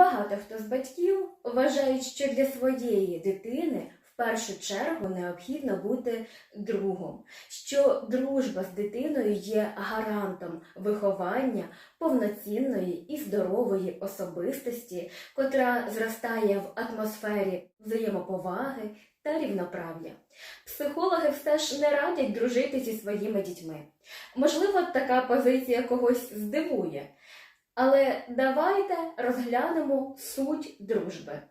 Багато хто з батьків вважають, що для своєї дитини в першу чергу необхідно бути другом, що дружба з дитиною є гарантом виховання повноцінної і здорової особистості, котра зростає в атмосфері взаємоповаги та рівноправ'я. Психологи все ж не радять дружити зі своїми дітьми. Можливо, така позиція когось здивує. Але давайте розглянемо суть дружби.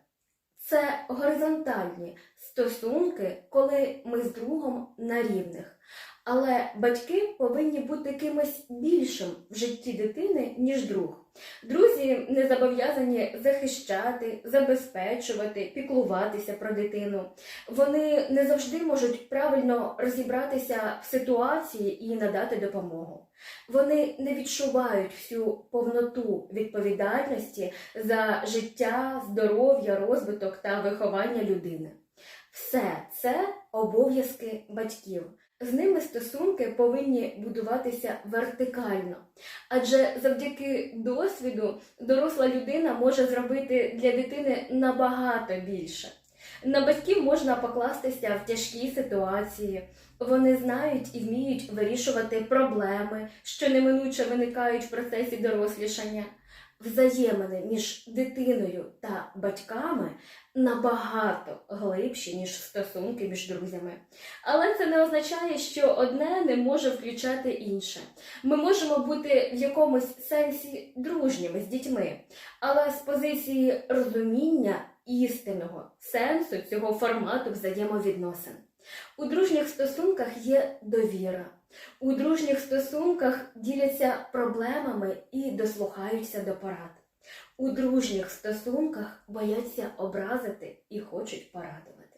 Це горизонтальні стосунки, коли ми з другом на рівних. Але батьки повинні бути кимось більшим в житті дитини, ніж друг. Друзі не зобов'язані захищати, забезпечувати, піклуватися про дитину. Вони не завжди можуть правильно розібратися в ситуації і надати допомогу. Вони не відчувають всю повноту відповідальності за життя, здоров'я, розвиток та виховання людини. Все це обов'язки батьків. З ними стосунки повинні будуватися вертикально, адже завдяки досвіду доросла людина може зробити для дитини набагато більше. На батьків можна покластися в тяжкій ситуації. Вони знають і вміють вирішувати проблеми, що неминуче виникають в процесі дорослішання. Взаємини між дитиною та батьками набагато глибші, ніж стосунки між друзями. Але це не означає, що одне не може включати інше. Ми можемо бути в якомусь сенсі дружніми з дітьми, але з позиції розуміння істинного сенсу цього формату взаємовідносин. У дружніх стосунках є довіра. У дружніх стосунках діляться проблемами дослухаються до порад. У дружніх стосунках бояться образити і хочуть порадувати.